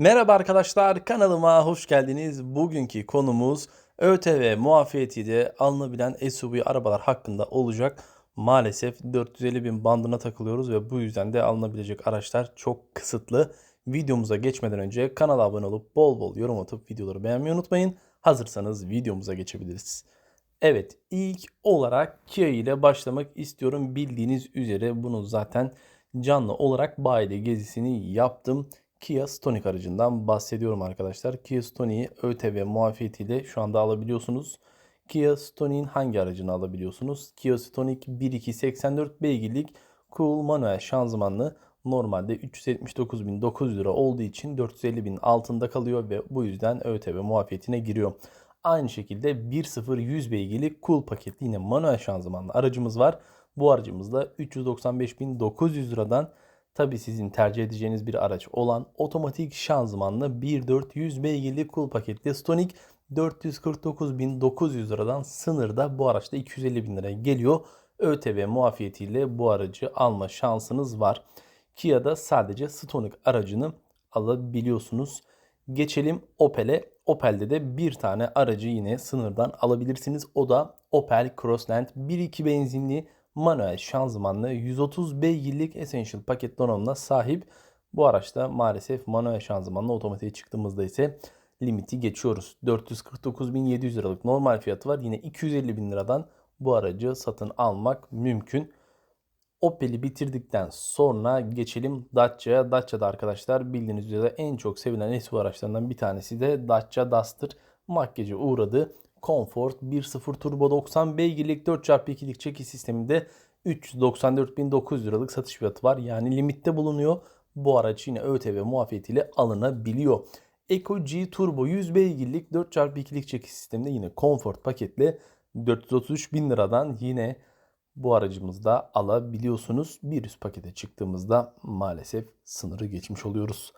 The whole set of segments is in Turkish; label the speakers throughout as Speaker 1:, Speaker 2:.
Speaker 1: Merhaba arkadaşlar kanalıma hoş geldiniz. Bugünkü konumuz ÖTV muafiyetiyle alınabilen SUV arabalar hakkında olacak. Maalesef 450 bin bandına takılıyoruz ve bu yüzden de alınabilecek araçlar çok kısıtlı. Videomuza geçmeden önce kanala abone olup bol bol yorum atıp videoları beğenmeyi unutmayın. Hazırsanız videomuza geçebiliriz. Evet ilk olarak Kia ile başlamak istiyorum. Bildiğiniz üzere bunu zaten canlı olarak bayide gezisini yaptım. Kia Stonic aracından bahsediyorum arkadaşlar. Kia Stonic'i ÖTV muafiyetiyle şu anda alabiliyorsunuz. Kia Stonic'in hangi aracını alabiliyorsunuz? Kia Stonic 1.2 beygirlik cool manuel şanzımanlı normalde 379.900 lira olduğu için 450.000 altında kalıyor ve bu yüzden ÖTV muafiyetine giriyor. Aynı şekilde 1.0 100 beygirlik cool paketli yine manuel şanzımanlı aracımız var. Bu aracımızda 395.900 liradan Tabi sizin tercih edeceğiniz bir araç olan otomatik şanzımanlı 1.4 100 beygirli cool paketli Stonic 449.900 liradan sınırda bu araçta 250.000 liraya geliyor. ÖTV muafiyetiyle bu aracı alma şansınız var. Kia'da sadece Stonic aracını alabiliyorsunuz. Geçelim Opel'e. Opel'de de bir tane aracı yine sınırdan alabilirsiniz. O da Opel Crossland 1.2 benzinli manuel şanzımanlı 130 beygirlik Essential paket donanımına sahip. Bu araçta maalesef manuel şanzımanlı otomatiğe çıktığımızda ise limiti geçiyoruz. 449.700 liralık normal fiyatı var. Yine 250.000 liradan bu aracı satın almak mümkün. Opel'i bitirdikten sonra geçelim Dacia'ya. Dacia'da arkadaşlar bildiğiniz üzere en çok sevilen SUV araçlarından bir tanesi de Dacia Duster. Makyaja uğradı. Comfort 1.0 Turbo 90 beygirlik 4x2'lik çekiş sisteminde 394.900 liralık satış fiyatı var. Yani limitte bulunuyor. Bu araç yine ÖTV muafiyetiyle alınabiliyor. Eco G Turbo 100 beygirlik 4x2'lik çekiş sisteminde yine Comfort paketle 433 bin liradan yine bu aracımızda alabiliyorsunuz. Bir üst pakete çıktığımızda maalesef sınırı geçmiş oluyoruz.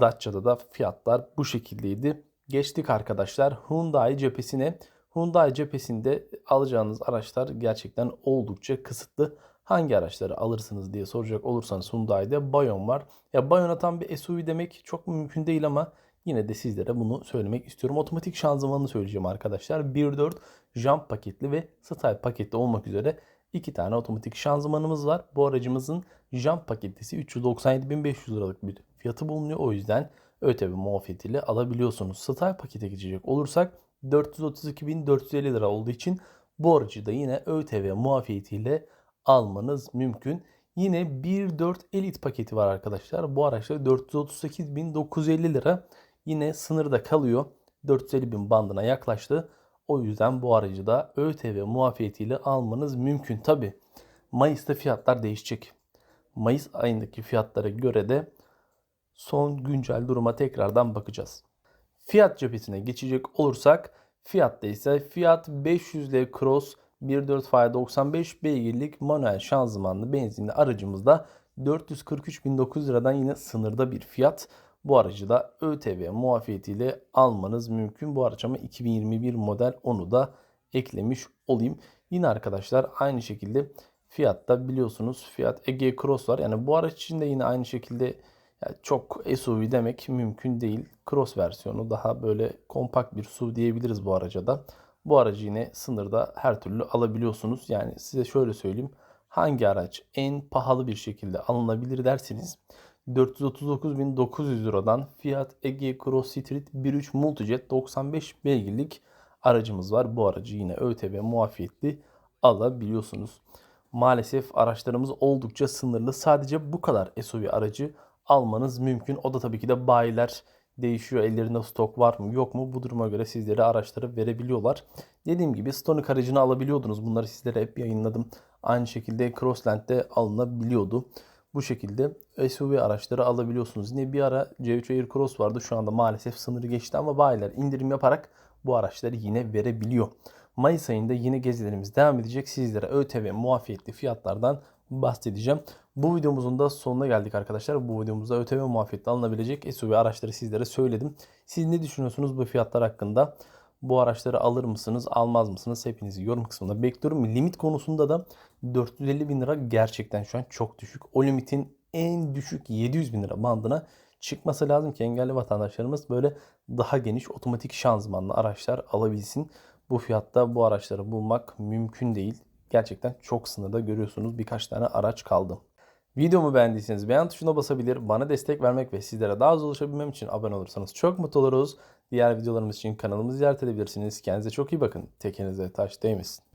Speaker 1: Dacia'da da fiyatlar bu şekildeydi. Geçtik arkadaşlar Hyundai cephesine. Hyundai cephesinde alacağınız araçlar gerçekten oldukça kısıtlı. Hangi araçları alırsınız diye soracak olursanız Hyundai'de Bayon var. Ya Bayon'a tam bir SUV demek çok mümkün değil ama yine de sizlere bunu söylemek istiyorum. Otomatik şanzımanını söyleyeceğim arkadaşlar. 1.4 jump paketli ve style paketli olmak üzere iki tane otomatik şanzımanımız var. Bu aracımızın jump paketlisi 397.500 liralık bir fiyatı bulunuyor. O yüzden ÖTV muafiyetiyle alabiliyorsunuz. Style pakete geçecek olursak 432.450 lira olduğu için bu aracı da yine ÖTV muafiyetiyle almanız mümkün. Yine 1.4 Elite paketi var arkadaşlar. Bu araçta 438.950 lira yine sınırda kalıyor. 450.000 bandına yaklaştı. O yüzden bu aracı da ÖTV muafiyetiyle almanız mümkün. Tabi Mayıs'ta fiyatlar değişecek. Mayıs ayındaki fiyatlara göre de son güncel duruma tekrardan bakacağız. Fiyat cephesine geçecek olursak fiyatta ise Fiat 500L Cross 1.4 fay 95 beygirlik manuel şanzımanlı benzinli aracımızda 443.900 liradan yine sınırda bir fiyat. Bu aracı da ÖTV muafiyetiyle almanız mümkün. Bu araç ama 2021 model onu da eklemiş olayım. Yine arkadaşlar aynı şekilde fiyatta biliyorsunuz Fiat Ege Cross var. Yani bu araç için de yine aynı şekilde çok SUV demek mümkün değil. Cross versiyonu daha böyle kompakt bir SUV diyebiliriz bu araca da. Bu aracı yine sınırda her türlü alabiliyorsunuz. Yani size şöyle söyleyeyim. Hangi araç en pahalı bir şekilde alınabilir derseniz 439.900 liradan Fiat Ege Cross Street 1.3 Multijet 95 beygirlik aracımız var. Bu aracı yine ÖTV muafiyetli alabiliyorsunuz. Maalesef araçlarımız oldukça sınırlı. Sadece bu kadar SUV aracı almanız mümkün. O da tabii ki de bayiler değişiyor. Ellerinde stok var mı yok mu bu duruma göre sizlere araçları verebiliyorlar. Dediğim gibi Stonic aracını alabiliyordunuz. Bunları sizlere hep yayınladım. Aynı şekilde Crossland'de alınabiliyordu. Bu şekilde SUV araçları alabiliyorsunuz. Yine bir ara C3 Air Cross vardı. Şu anda maalesef sınırı geçti ama bayiler indirim yaparak bu araçları yine verebiliyor. Mayıs ayında yine gezilerimiz devam edecek. Sizlere ÖTV muafiyetli fiyatlardan bahsedeceğim. Bu videomuzun da sonuna geldik arkadaşlar. Bu videomuzda ÖTV muafiyetli alınabilecek SUV araçları sizlere söyledim. Siz ne düşünüyorsunuz bu fiyatlar hakkında? Bu araçları alır mısınız, almaz mısınız? Hepinizi yorum kısmında bekliyorum. Limit konusunda da 450 bin lira gerçekten şu an çok düşük. O limitin en düşük 700 bin lira bandına çıkması lazım ki engelli vatandaşlarımız böyle daha geniş otomatik şanzımanlı araçlar alabilsin. Bu fiyatta bu araçları bulmak mümkün değil. Gerçekten çok sınırda görüyorsunuz birkaç tane araç kaldı. Videomu beğendiyseniz beğen tuşuna basabilir, bana destek vermek ve sizlere daha az ulaşabilmem için abone olursanız çok mutlu oluruz. Diğer videolarımız için kanalımızı ziyaret edebilirsiniz. Kendinize çok iyi bakın. Tekenize taş değmesin.